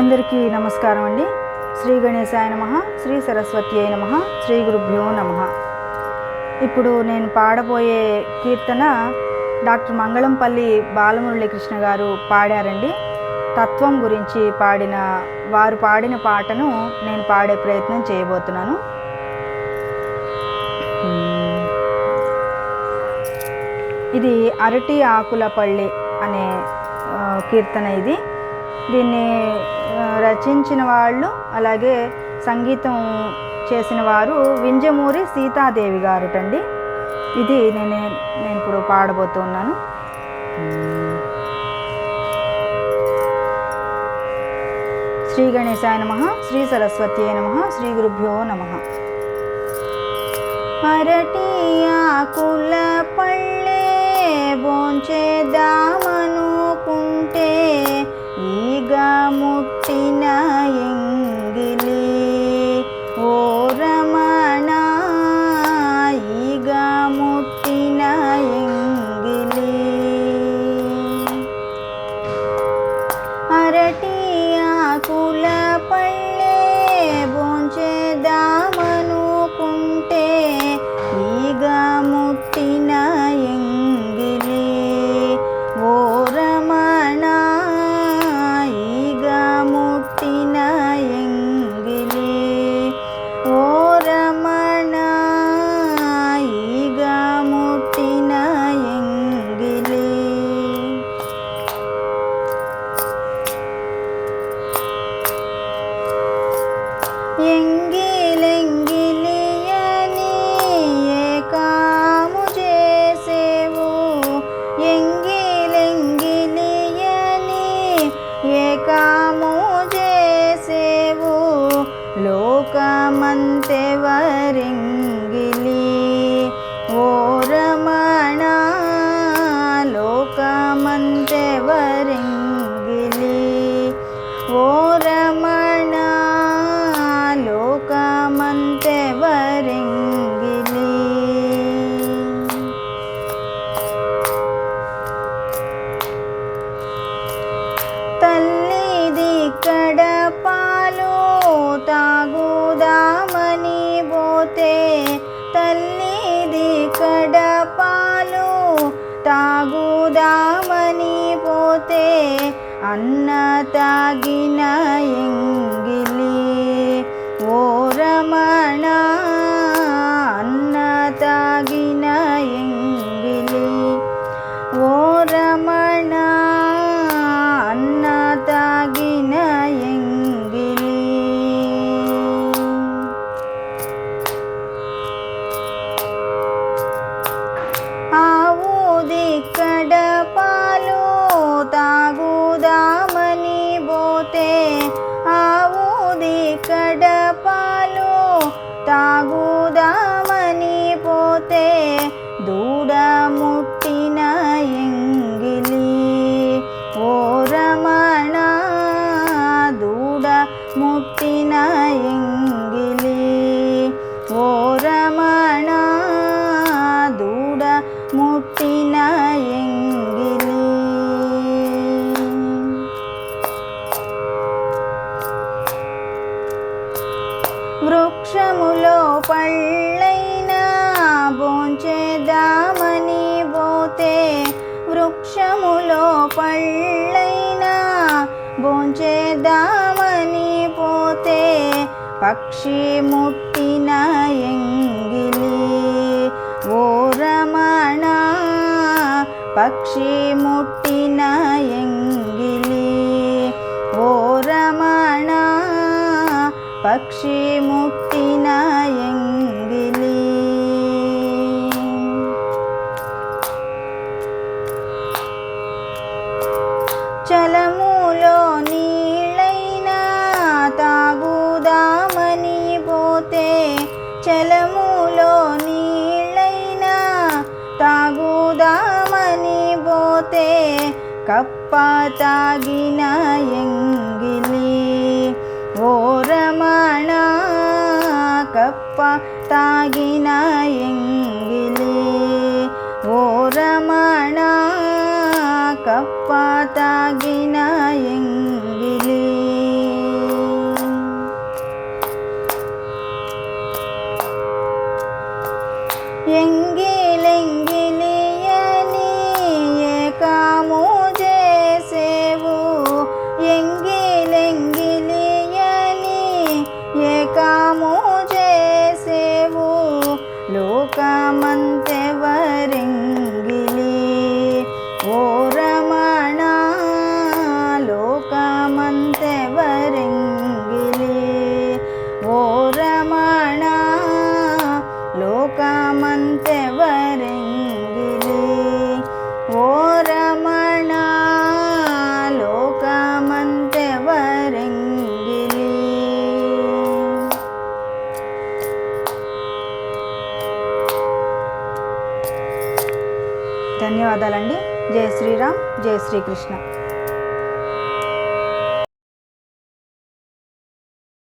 అందరికీ నమస్కారం అండి. శ్రీ గణేశాయ నమ శ్రీ సరస్వతి అయి నమ శ్రీ గురుభ్యో నమ. ఇప్పుడు నేను పాడబోయే కీర్తన డాక్టర్ మంగళంపల్లి బాలమురళీకృష్ణ గారు పాడారండి. తత్వం గురించి పాడిన వారు పాడిన పాటను నేను పాడే ప్రయత్నం చేయబోతున్నాను. ఇది అరటి ఆకుల పళ్ళి అనే కీర్తన ఇది. దీన్ని రచించిన వాళ్ళు అలాగే సంగీతం చేసిన వారు వింజమూరి సీతాదేవి గారుటండి. ఇది నేను నేను ఇప్పుడు పాడబోతున్నాను. శ్రీ గణేశాయ నమ శ్రీ సరస్వతి నమ శ్రీ గురుభ్యో నమ. అరటి ఆకుల పళ్ళే బోంచేద్దామనుకుంటే లోకమంతే ఓ రమణ లోకమంతే వరింగిలి తల్లిది కడపాలు తాగుదామని పోతే తల్లి అన్న తాగిన పళ్ళైనా బోంచేద్దామని పోతే వృక్షములో పళ్ళైనా బోంచేద్దామని పోతే పక్షి ముట్టిన ఎంగిలి ఓ రమణ పక్షి ముట్టిన ఎంగిలి ఓ రమణ పక్షి ముట్టి కప్ప తాగిన ఎంగిలి ఓ రమణ కప్ప తాగిన ఎంగిలి ఓ ధన్యవాదాలండి. జై శ్రీరామ్ జై శ్రీకృష్ణ.